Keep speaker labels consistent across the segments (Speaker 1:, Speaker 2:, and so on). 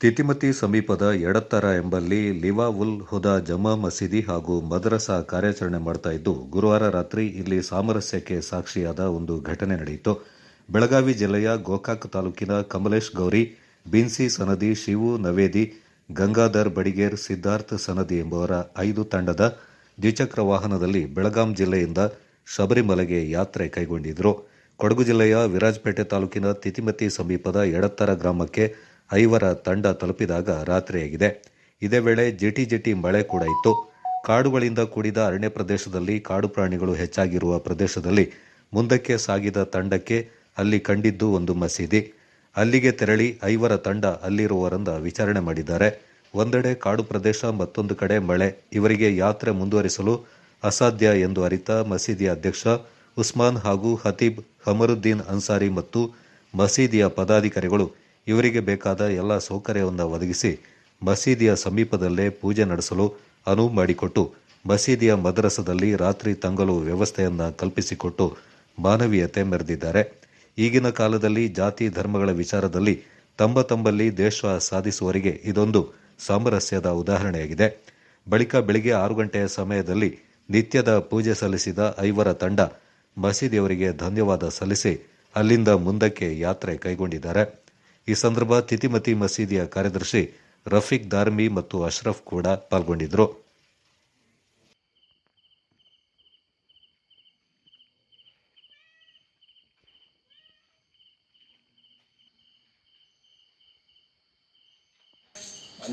Speaker 1: ತಿತಿಮತಿ ಸಮೀಪದ ಎಡತ್ತರ ಎಂಬಲ್ಲಿ ಲಿವಾ ಉಲ್ ಹುದಾ ಜಮಾ ಮಸೀದಿ ಹಾಗೂ ಮದ್ರಸಾ ಕಾರ್ಯಾಚರಣೆ ಮಾಡ್ತಾ ಇದ್ದು, ಗುರುವಾರ ರಾತ್ರಿ ಇಲ್ಲಿ ಸಾಮರಸ್ಯಕ್ಕೆ ಸಾಕ್ಷಿಯಾದ ಒಂದು ಘಟನೆ ನಡೆಯಿತು. ಬೆಳಗಾವಿ ಜಿಲ್ಲೆಯ ಗೋಕಾಕ್ ತಾಲೂಕಿನ ಕಮಲೇಶ್ ಗೌರಿ, ಬಿನ್ಸಿ ಸನದಿ ಶಿವು ನವೇದಿ, ಗಂಗಾಧರ್ ಬಡಿಗೇರ್ ಸಿದ್ಧಾರ್ಥ್ ಸನದಿ ಎಂಬುವರ ಐದು ತಂಡದ ದ್ವಿಚಕ್ರ ವಾಹನದಲ್ಲಿ ಬೆಳಗಾಂ ಜಿಲ್ಲೆಯಿಂದ ಶಬರಿಮಲೆಗೆ ಯಾತ್ರೆ ಕೈಗೊಂಡಿದ್ದರು ಕೊಡಗು ಜಿಲ್ಲೆಯ ವಿರಾಜಪೇಟೆ ತಾಲೂಕಿನ ತಿತಿಮತಿ ಸಮೀಪದ ಎಡತ್ತರ ಗ್ರಾಮಕ್ಕೆ ಐವರ ತಂಡ ತಲುಪಿದಾಗ ರಾತ್ರಿಯಾಗಿದೆ ಇದೇ ವೇಳೆ ಜಿಟಿ ಜಟಿ ಮಳೆ ಕೂಡ ಇತ್ತು. ಕಾಡುಗಳಿಂದ ಕೂಡಿದ ಅರಣ್ಯ ಪ್ರದೇಶದಲ್ಲಿ ಕಾಡು ಪ್ರಾಣಿಗಳು ಹೆಚ್ಚಾಗಿರುವ ಪ್ರದೇಶದಲ್ಲಿ ಮುಂದಕ್ಕೆ ಸಾಗಿದ ತಂಡಕ್ಕೆ ಅಲ್ಲಿ ಕಂಡಿದ್ದು ಒಂದು ಮಸೀದಿ. ಅಲ್ಲಿಗೆ ತೆರಳಿ ಐವರ ತಂಡ ಅಲ್ಲಿರುವವರಿಂದ ವಿಚಾರಣೆ ಮಾಡಿದ್ದಾರೆ. ಒಂದೆಡೆ ಕಾಡು ಪ್ರದೇಶ, ಮತ್ತೊಂದು ಕಡೆ ಮಳೆ. ಇವರಿಗೆ ಯಾತ್ರೆ ಮುಂದುವರಿಸಲು ಅಸಾಧ್ಯ ಎಂದು ಅರಿತ ಮಸೀದಿಯ ಅಧ್ಯಕ್ಷ ಉಸ್ಮಾನ್ ಹಾಗೂ ಹತೀಬ್ ಹಮರುದ್ದೀನ್ ಅನ್ಸಾರಿ ಮತ್ತು ಮಸೀದಿಯ ಪದಾಧಿಕಾರಿಗಳು ಇವರಿಗೆ ಬೇಕಾದ ಎಲ್ಲ ಸೌಕರ್ಯವನ್ನು ಒದಗಿಸಿ ಮಸೀದಿಯ ಸಮೀಪದಲ್ಲೇ ಪೂಜೆ ನಡೆಸಲು ಅನುವು ಮಾಡಿಕೊಟ್ಟು ಮಸೀದಿಯ ಮದ್ರಸದಲ್ಲಿ ರಾತ್ರಿ ತಂಗಲು ವ್ಯವಸ್ಥೆಯನ್ನು ಕಲ್ಪಿಸಿಕೊಟ್ಟು ಮಾನವೀಯತೆ ಮೆರೆದಿದ್ದಾರೆ. ಈಗಿನ ಕಾಲದಲ್ಲಿ ಜಾತಿ ಧರ್ಮಗಳ ವಿಚಾರದಲ್ಲಿ ತಂಬ ತಂಬಲ್ಲಿ ದೇಶ ಸಾಧಿಸುವವರಿಗೆ ಇದೊಂದು ಸಾಮರಸ್ಯದ ಉದಾಹರಣೆಯಾಗಿದೆ. ಬಳಿಕ ಬೆಳಿಗ್ಗೆ ಆರು ಗಂಟೆಯ ಸಮಯದಲ್ಲಿ ನಿತ್ಯದ ಪೂಜೆ ಸಲ್ಲಿಸಿದ ಐವರ ತಂಡ ಮಸೀದಿಯವರಿಗೆ ಧನ್ಯವಾದ ಸಲ್ಲಿಸಿ ಅಲ್ಲಿಂದ ಮುಂದಕ್ಕೆ ಯಾತ್ರೆ ಕೈಗೊಂಡಿದ್ದಾರೆ. ಈ ಸಂದರ್ಭ ತಿತಿಮತಿ ಮಸೀದಿಯ ಕಾರ್ಯದರ್ಶಿ ರಫೀಕ್ ದಾರ್ಮಿ ಮತ್ತು ಅಶ್ರಫ್ ಕೂಡ ಪಾಲ್ಗೊಂಡಿದ್ದರು.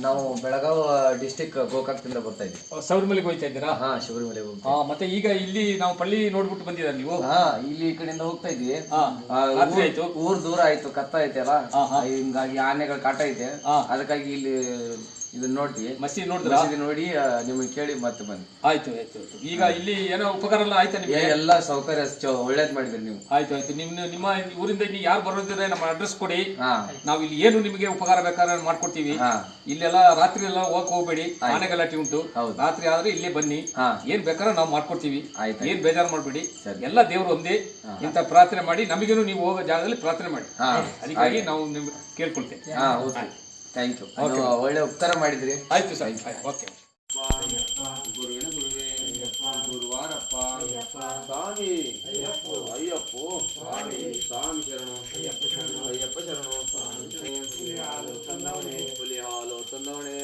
Speaker 2: ನಾವು ಬೆಳಗಾವ್ ಡಿಸ್ಟಿಕ್ ಗೋಕಾಕ್ದಿಂದ ಬರ್ತಾ ಇದ್ವಿ
Speaker 3: ಶಬರಿಮಲೆಗೆ ಹೋಗ್ತಾ ಇದ್ದೀರಾ?
Speaker 2: ಹಾ ಶಬರಿಮಲೆ ಹೋಗ್ತಾ
Speaker 3: ಹಾ ಮತ್ತೆ ಈಗ ಇಲ್ಲಿ ನಾವು ಪಳ್ಳಿ ನೋಡ್ಬಿಟ್ಟು ಬಂದಿದ್ದೀರಾ ನೀವು?
Speaker 2: ಹಾ ಇಲ್ಲಿ ಈ ಕಡೆಯಿಂದ ಹೋಗ್ತಾ ಇದ್ವಿ.
Speaker 3: ಹಾ
Speaker 2: ಆ,
Speaker 3: ರಾತ್ರಿ
Speaker 2: ಊರ್-
Speaker 3: ಆಯ್ತು.
Speaker 2: ಊರ್ ದೂರ ಆಯ್ತು ಕತ್ತ ಐತೆಲ್ಲ
Speaker 3: ಹಾ, ಹಾ.
Speaker 2: ಹಿಂಗಾಗಿ ಆನೆಗಳ ಕಾಟ ಐತೆ. ಅದಕ್ಕಾಗಿ ಇಲ್ಲಿ ಇದನ್ನ ನೋಡಿ.
Speaker 3: ಮಸೀದಿ ನೋಡಿದ್ರಾ?
Speaker 2: ಮಸೀದಿ ನೋಡಿ ನಿಮಗೆ ಕೇಳಿ ಮತ್ತೆ ಬನ್ನಿ.
Speaker 3: ಆಯ್ತು ಆಯ್ತು ಆಯ್ತು. ಈಗ ಇಲ್ಲಿ ಏನೋ ಉಪಕಾರ ಎಲ್ಲ ಆಯ್ತಾ ನಿಮಗೆ?
Speaker 2: ಏ, ಎಲ್ಲ ಸೌಕರ್ಯ ಚೊ- ಒಳ್ಳೇದ್ ಮಾಡಿದ್ರಿ ನೀವು.
Speaker 3: ಆಯ್ತು ಆಯ್ತು. ನಿಮ್ಮ ನಿಮ್ಮ ಊರಿಂದ ಇಲ್ಲಿ ಯಾರು ಬರೋದಿದ್ರೆ ನಮ್ಮ ಅಡ್ರೆಸ್ ಕೊಡಿ.
Speaker 2: ಹಾ.
Speaker 3: ನಾವು ಇಲ್ಲಿ ಏನು ನಿಮಗೆ ಉಪಕಾರ ಬೇಕಾದ್ರೆ ಮಾಡ್ಕೊಡ್ತೀವಿ.
Speaker 2: ಹಾ.
Speaker 3: ಇಲ್ಲೆಲ್ಲ ರಾತ್ರಿ ಎಲ್ಲ ಹೋಗಕ್ ಹೋಗ್ಬೇಡಿ. ಆನೆ ಗಲಾಟೆ ಉಂಟು.
Speaker 2: ಹೌದು.
Speaker 3: ರಾತ್ರಿ ಆದ್ರೆ ಇಲ್ಲೇ ಬನ್ನಿ.
Speaker 2: ಹಾ.
Speaker 3: ಏನ್ ಬೇಕಾದ್ರೆ ನಾವು ಮಾಡ್ಕೊಡ್ತೀವಿ.
Speaker 2: ಆಯ್ತು
Speaker 3: ಏನ್ ಬೇಜಾರು ಮಾಡ್ಬೇಡಿ.
Speaker 2: ಸರಿ.
Speaker 3: ಎಲ್ಲ ದೇವ್ರು ಒಂದೇ. ಇಂತ ಪ್ರಾರ್ಥನೆ ಮಾಡಿ. ನಮಗೇನು ನೀವು ಹೋಗೋ ಜಾಗದಲ್ಲಿ ಪ್ರಾರ್ಥನೆ ಮಾಡಿ.
Speaker 2: ಹಾ.
Speaker 3: ಅದಕ್ಕಾಗಿ ನಾವು ನಿಮ್ಗೆ ಕೇಳ್ಕೊಳ್ತೇವೆ.
Speaker 2: ಹಾ ಓಕೆ. ಥ್ಯಾಂಕ್ ಯು ಒಳ್ಳೆ ಉಪಕಾರ ಮಾಡಿದ್ರಿ.
Speaker 3: ಆಯ್ತು ಸರ್. ಓಕೆ
Speaker 2: ಗುರುವಿನ ಗುರುವೇ ಗುರುವಾರಪ್ಪ ಸ್ವಾಮಿ. ಅಯ್ಯಪ್ಪ ಅಯ್ಯಪ್ಪೋ ಸ್ವಾಮಿ. ಸ್ವಾಮಿ ಶರಣು ಅಯ್ಯಪ್ಪ ಶರಣು ಅಯ್ಯಪ್ಪ ಶರಣು ಹುಲಿ ಹಾಲು ತಂದವಣೆ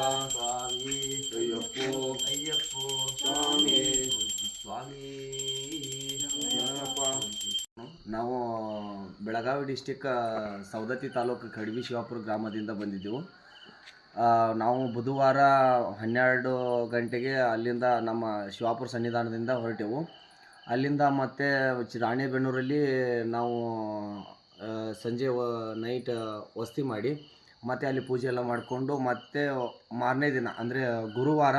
Speaker 2: ಸ್ವಾಮಿ ಅಯ್ಯಪ್ಪೋ ಅಯ್ಯಪ್ಪೋ ಸ್ವಾಮಿ ಸ್ವಾಮಿ ನಾವು ಬೆಳಗಾವಿ ಡಿಸ್ಟಿಕ್ ಸವದತ್ತಿ ತಾಲೂಕು ಕಡ್ಬಿ ಶಿವಾಪುರ ಗ್ರಾಮದಿಂದ ಬಂದಿದ್ದೆವು. ನಾವು ಬುಧವಾರ ಹನ್ನೆರಡು ಗಂಟೆಗೆ ಅಲ್ಲಿಂದ ನಮ್ಮ ಶಿವಾಪುರ ಸನ್ನಿಧಾನದಿಂದ ಹೊರಟೆವು. ಅಲ್ಲಿಂದ ಮತ್ತೆ ರಾಣೆಬೆನ್ನೂರಲ್ಲಿ ನಾವು ಸಂಜೆ ನೈಟ್ ವಸ್ತಿ ಮಾಡಿ ಮತ್ತೆ ಅಲ್ಲಿ ಪೂಜೆ ಎಲ್ಲ ಮಾಡಿಕೊಂಡು ಮತ್ತೆ ಮಾರನೇ ದಿನ ಅಂದರೆ ಗುರುವಾರ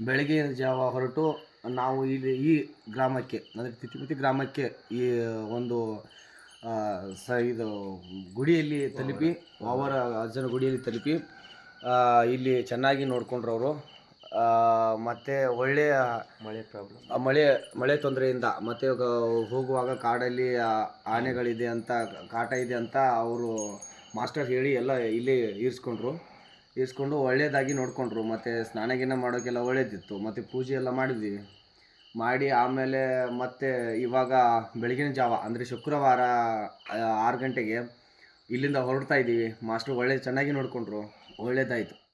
Speaker 2: ಬೆಳಗ್ಗೆ ಜಾವ ಹೊರಟು ನಾವು ಇಲ್ಲಿ ಈ ಗ್ರಾಮಕ್ಕೆ ಅಂದರೆ ತಿತಿಮಿತಿ ಗ್ರಾಮಕ್ಕೆ ಈ ಒಂದು ಸ ಇದು ಗುಡಿಯಲ್ಲಿ ತಲುಪಿ ಅವರ ಅಜ್ಜನ ಗುಡಿಯಲ್ಲಿ ತಲುಪಿ ಇಲ್ಲಿ ಚೆನ್ನಾಗಿ ನೋಡ್ಕೊಂಡ್ರು ಅವರು. ಮತ್ತು ಒಳ್ಳೆಯ ಮಳೆ ಪ್ರಾಬ್ಲಮ್ ಮಳೆ ಮಳೆ ತೊಂದರೆಯಿಂದ ಮತ್ತು ಹೋಗುವಾಗ ಕಾಡಲ್ಲಿ ಆನೆಗಳಿದೆ ಅಂತ ಕಾಟ ಇದೆ ಅಂತ ಅವರು ಮಾಸ್ಟರ್ ಹೇಳಿ ಎಲ್ಲ ಇಲ್ಲಿ ಇರಿಸ್ಕೊಂಡ್ರು. ಇರಿಸ್ಕೊಂಡು ಒಳ್ಳೆಯದಾಗಿ ನೋಡಿಕೊಂಡ್ರು. ಮತ್ತು ಸ್ನಾನ ಗಿನ ಮಾಡೋಕ್ಕೆಲ್ಲ ಒಳ್ಳೇದಿತ್ತು. ಮತ್ತು ಪೂಜೆ ಎಲ್ಲ ಮಾಡಿದ್ವಿ. ಮಾಡಿ ಆಮೇಲೆ ಮತ್ತೆ ಇವಾಗ ಬೆಳಗಿನ ಜಾವ, ಅಂದರೆ ಶುಕ್ರವಾರ ಆರು ಗಂಟೆಗೆ ಇಲ್ಲಿಂದ ಹೊರಡ್ತಾ ಇದ್ದೀವಿ ಮಾಸ್ಟ್ರು ಒಳ್ಳೆ ಚೆನ್ನಾಗಿ ನೋಡಿಕೊಂಡ್ರು. ಒಳ್ಳೇದಾಯಿತು.